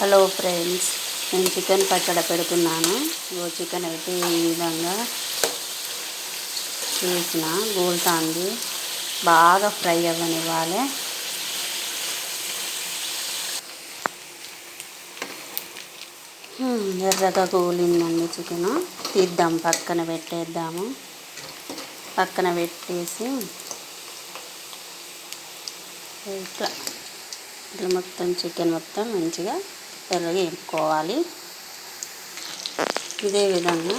Hello friends నేను chicken పచ్చడి పెడుతున్నాను. ఓ చికెన్ అయితే ఈ విధంగా చేసిన గోల్తాంది. బాగా ఫ్రై అవ్వనివ్వాలి. ఎర్రగా గోలిందండి చికెన్. తీద్దాం పక్కన పెట్టేద్దాము. పక్కన పెట్టేసి ఇట్లా. ఇట్లా మొత్తం చికెన్ మొత్తం మంచిగా ఎర్రగా వేపుకోవాలి. ఇదే విధంగా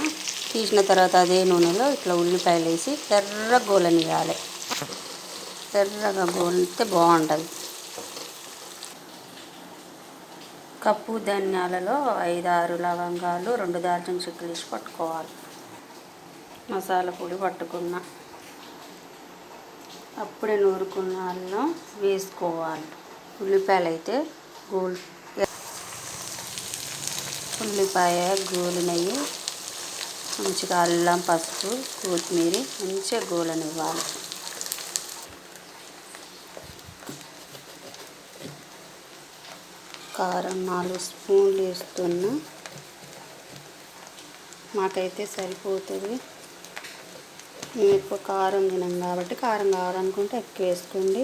తీసిన తర్వాత అదే నూనెలో ఇట్లా ఉల్లిపాయలు వేసి ఎర్ర గోలనియాలి ఎర్రగా గోలితే బాగుంటుంది. కప్పు ధనియాలలో ఐదారు లవంగాలు రెండు దాల్చిన చెక్కలు వేసి పట్టుకోవాలి. మసాలా పొడి పట్టుకున్న అప్పుడే నూరుకున్న అల్లం వేసుకోవాలి. ఉల్లిపాయలు అయితే గోల్ ఉల్లిపాయ గోలినవి మంచిగా అల్లం పసుపు కొత్తిమీర మంచిగా గోలనివ్వాలి. కారం నాలుగు స్పూన్లు వేస్తున్నా మాకైతే సరిపోతుంది. మేము ఎక్కువ కారం తినం కాబట్టి కారం కావాలనుకుంటే ఎక్కువ వేసుకోండి.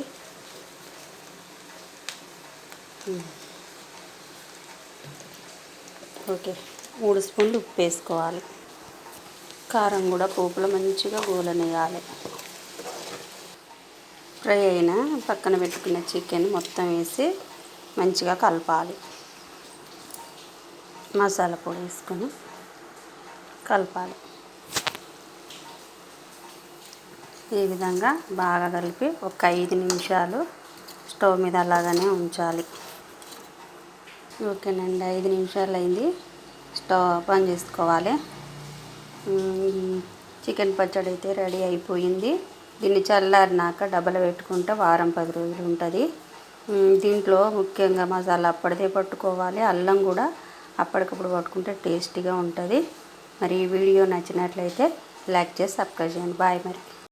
ఓకే. మూడు స్పూన్లు ఉప్పు వేసుకోవాలి. కారం కూడా పోపులో మంచిగా గోలనేయాలి. ఫ్రై అయిన పక్కన పెట్టుకున్న చికెన్ మొత్తం వేసి మంచిగా కలపాలి. మసాలా పొడి వేసుకొని కలపాలి. ఈ విధంగా బాగా కలిపి ఒక ఐదు నిమిషాలు స్టవ్ మీద అలాగనే ఉంచాలి. ఓకేనండి ఐదు నిమిషాలు అయింది స్టవ్ ఆన్ చేసుకోవాలి. చికెన్ పచ్చడి అయితే రెడీ అయిపోయింది. దీన్ని చల్లారినాక డబ్బలు పెట్టుకుంటే వారం పది రోజులు ఉంటుంది. దీంట్లో ముఖ్యంగా మసాలా అప్పటిదే పట్టుకోవాలి. అల్లం కూడా అప్పటికప్పుడు పట్టుకుంటే టేస్టీగా ఉంటుంది. మరి ఈ వీడియో నచ్చినట్లయితే లైక్ చేసి సబ్స్క్రైబ్ చేయండి. బాయ్ మరి.